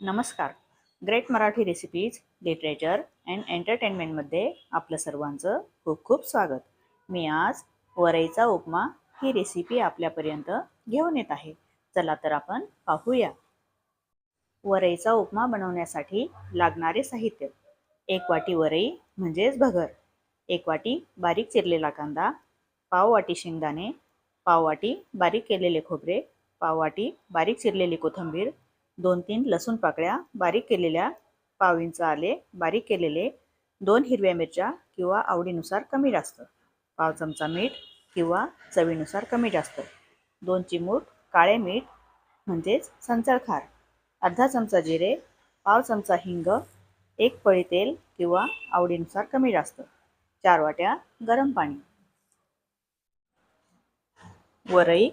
नमस्कार. Great Marathi recipes literature and एंटरटेनमेंटमध्ये आपलं सर्वांचं खूप खूप स्वागत. मी आज वरईचा उपमा ही रेसिपी आपल्यापर्यंत घेऊन येत आहे. चला तर आपण पाहूया. वरईचा उपमा बनवण्यासाठी लागणारे साहित्य. एक वाटी वरई म्हणजेच भगर एक वाटी बारीक चिरलेला कांदा पाव वाटी शेंगदाणे पाव वाटी बारीक केलेले खोबरे पाव वाटी बारीक चिरलेली कोथिंबीर दोन तीन लसूण पाकळ्या बारीक केलेल्या पाव इंच आले बारीक केलेले दोन हिरव्या मिरच्या किंवा आवडीनुसार कमी जास्त पाव चमचा मीठ किंवा चवीनुसार कमी जास्त दोन चिमूट काळे मीठ म्हणजेच संचळखार अर्धा चमचा जिरे पाव चमचा हिंग एक पळी तेल किंवा आवडीनुसार कमी जास्त चार वाट्या गरम पाणी. वरई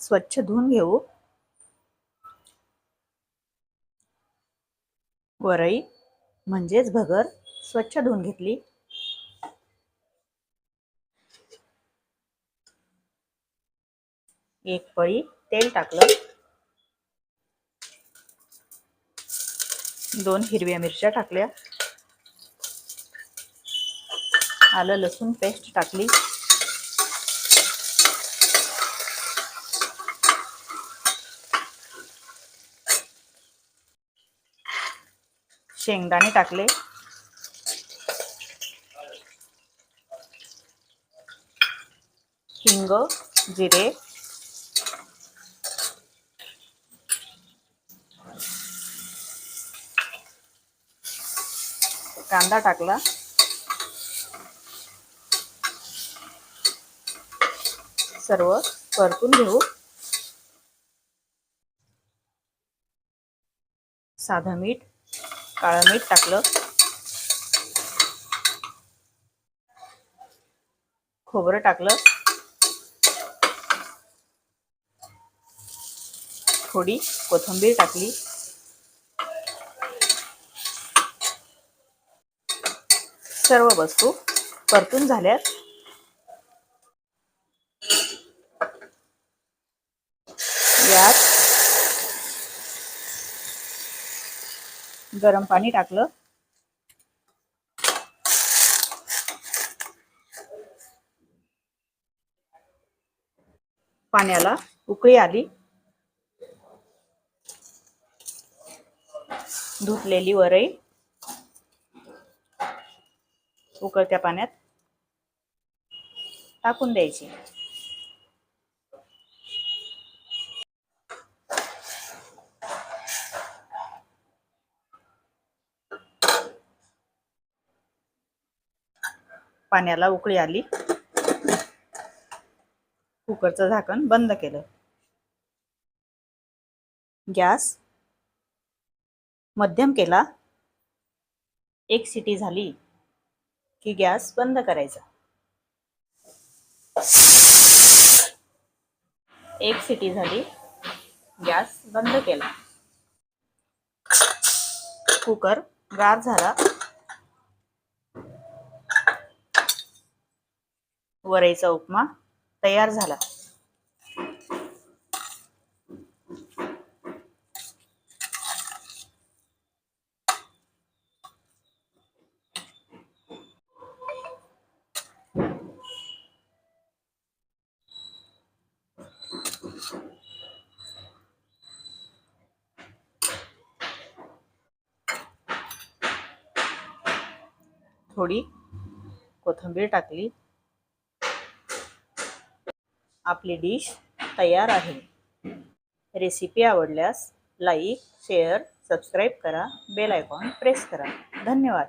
स्वच्छ धुवून घेऊ. वरई म्हणजेच भगर स्वच्छ धुवून घेतली. एक पळी तेल टाकलं. दोन हिरव्या मिरच्या टाकल्या. आलं लसूण पेस्ट टाकली. शेंगदाणे टाकले. हिंग जिरे. कांदा टाकला. सर्व परतून घेऊ. साधं मीठ. काळं मीठ टाकलं. खोबरं टाकलं. थोडी कोथिंबीर टाकली. सर्व वस्तू परतून झाल्यात यात गरम पाणी टाकलं. पाण्याला उकळी आली. धुतलेली वरई. उकळत्या पाण्यात टाकून द्यायची. पाण्याला उकळी आली. कुकरचं झाकण बंद केलं. गॅस मध्यम केला. एक सिटी झाली की गॅस बंद करायचा. एक सिटी झाली गॅस बंद केला. कुकर गार झाला. वरईचा उपमा तयार झाला. थोडी कोथिंबीर टाकली. आपली डिश तयार आहे. रेसिपी आवडल्यास लाईक शेअर सबस्क्राईब करा. बेल आयकॉन प्रेस करा. धन्यवाद.